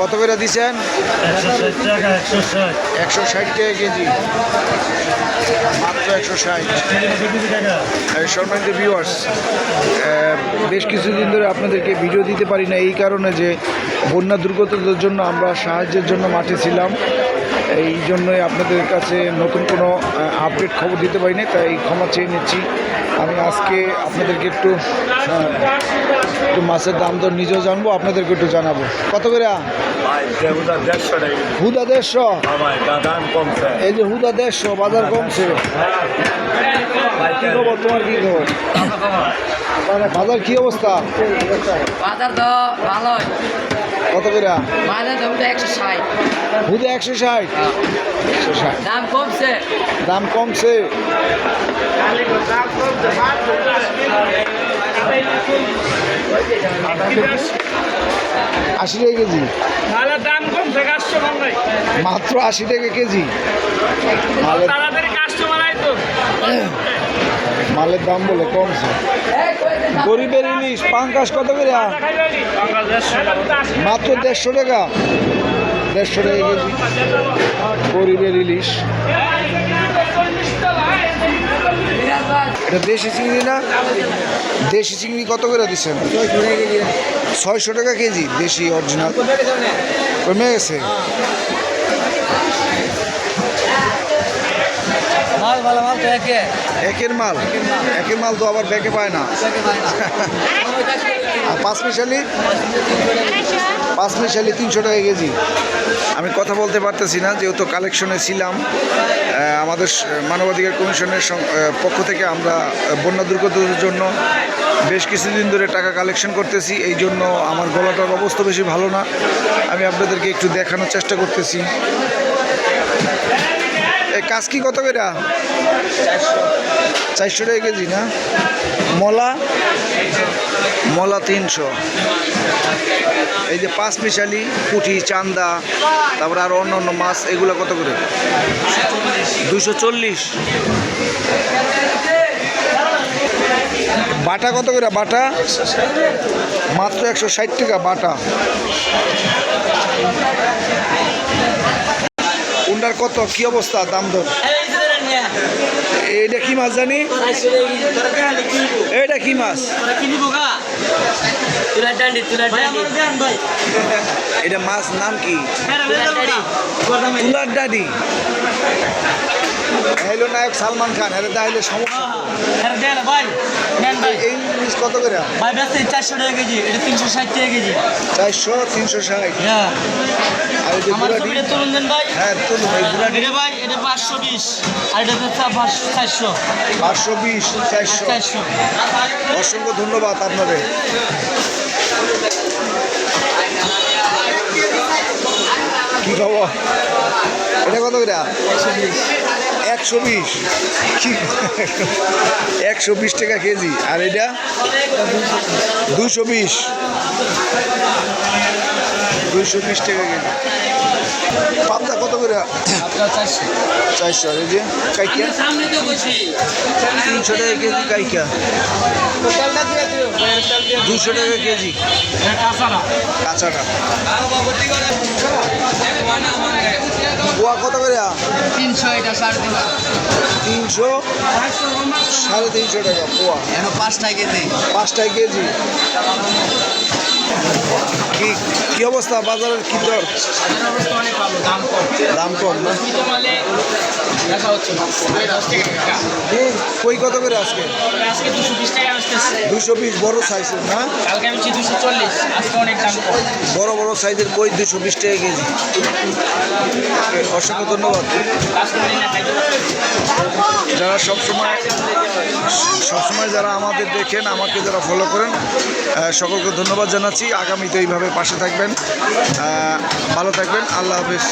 কত করে দিছেন একশো ষাট টাকা কেজি। মাত্র একশো ষাট। সম্মানিত ভিউয়ার্স বেশ কিছুদিন ধরে আপনাদেরকে ভিডিও দিতে পারি না, এই কারণে যে বন্যা দুর্গতদের জন্য আমরা সাহায্যের জন্য মাঠে ছিলাম। এই জন্যই আপনাদের কাছে নতুন কোনো আপডেট খবর দিতে পারি না তাই ক্ষমা চেয়ে নিচ্ছি। আমি আজকে আপনাদেরকে একটু একটু মাছের দাম দর নিজেও জানব আপনাদেরকে একটু জানাব। কত করে হুদা দেড়শো দাম কমছে। এই যে হুদা দেড়শো বাজার কমছে। ভাই খবর তোমার কী খবর? বাজার কী অবস্থা? বাজার তো ভালোই। কত করে বাজার একশো ষাট। হুদে একশো ষাট? দাম কমছে। দাম কমছে। আশি টাকা কেজি। দাম কমছে কাস্টমার নাই। মাত্র আশি টাকা কেজি। তাড়াতাড়ি কাস্টমার মালের দাম বলে কমছে। গরিবের ইলিশ পাঙ্কাশ কত করে? মাত্র দেড়শো টাকা। দেড়শো টাকা কেজি গরিবের ইলিশ। এটা দেশি চিংড়ি না? দেশি চিংড়ি কত করে দিচ্ছেন ছয়শো টাকা কেজি দেশি অরিজিনাল কমে গেছে? একের মাল? একের মাল তো আবার ব্যাকে পায় না। আর পাঁচ মিশালি? পাঁচ মিশালি তিনশো টাকা কেজি। আমি কথা বলতে পারতেছি না, যেহেতু কালেকশনে ছিলাম। আমাদের মানবাধিকার কমিশনের পক্ষ থেকে আমরা বন্যা দুর্গতদের জন্য বেশ কিছুদিন ধরে টাকা কালেকশন করতেছি। এই জন্য আমার গলাটার অবস্থা বেশি ভালো না। আমি আপনাদেরকে একটু দেখানোর চেষ্টা করতেছি। এই কাজ কি কত করে? চারশো টাকা কেজি না? মলা? মলা তিনশো। এই যে পাঁচ মিশালি, পুঁটি, চান্দা, তারপরে আরও অন্য অন্য মাছ, এগুলো কত করে? দুশো চল্লিশ। বাটা কত করে বাটা? মাত্র একশো ষাট টাকা বাটা। কোনটার কত? কি অবস্থা? দাম দর? এইটা কি মাছ জানি? এইটা কি মাছ? এটা মাছ নাম কি? তুলার ডাডি হইল নায়ক সালমান খান এটা তাহলে সমস্যা। ভাই নেন এই জিনিস কত করে? ভাই চারশো টাকা কেজি এটা তিনশো ষাট টাকা কেজি। চারশো তিনশো ষাট। হ্যাঁ। আমার ছবিটা তুলুন দেন ভাই। হ্যাঁ তুলুন এই বুড়াটি এটা ভাই এটা পাঁচশো বিশ। আর এটা হচ্ছে পাঁচশো চারশো। পাঁচশো বিশ চারশো। চারশো। অসংখ্য ধন্যবাদ আপনাদের। কি খবর? এটা কত করে? একশো বিশ। কি একশো বিশ টাকা কেজি। আর এটা? দুশো বিশ। দুশো বিশ টাকা কেজি। পাবদা কত করে? চারশো। এই যে কাইকিয়া তিনশো টাকা কেজি কাইকিয়া দুশো টাকা কেজি। কাঁচাটা। গোয়া কত করে? তিনশো এটা সাড়ে তিনশো। তিনশো? সাড়ে তিনশো টাকা পোয়া এখন পাঁচটা কেজি। পাঁচটায় কেজি? কি কি অবস্থা? বাজারের কি দর? দাম কম। না? কই কত করে আজকে? আজকে দুশো বিশ টাকা আসতেছে। দুশো বিশ বড় সাইজের না? কালকে আমি দুশো চল্লিশ আজকে অনেক দাম বড় বড় সাইজের কই দুশো বিশ টাকা কেজি? অসংখ্য ধন্যবাদ। যারা সবসময় সবসময় যারা আমাদের দেখেন আমাকে যারা ফলো করেন সকলকে ধন্যবাদ জানাচ্ছি। আগামীতে এইভাবে পাশে থাকবেন। ভালো থাকবেন। আল্লাহ হাফেজ।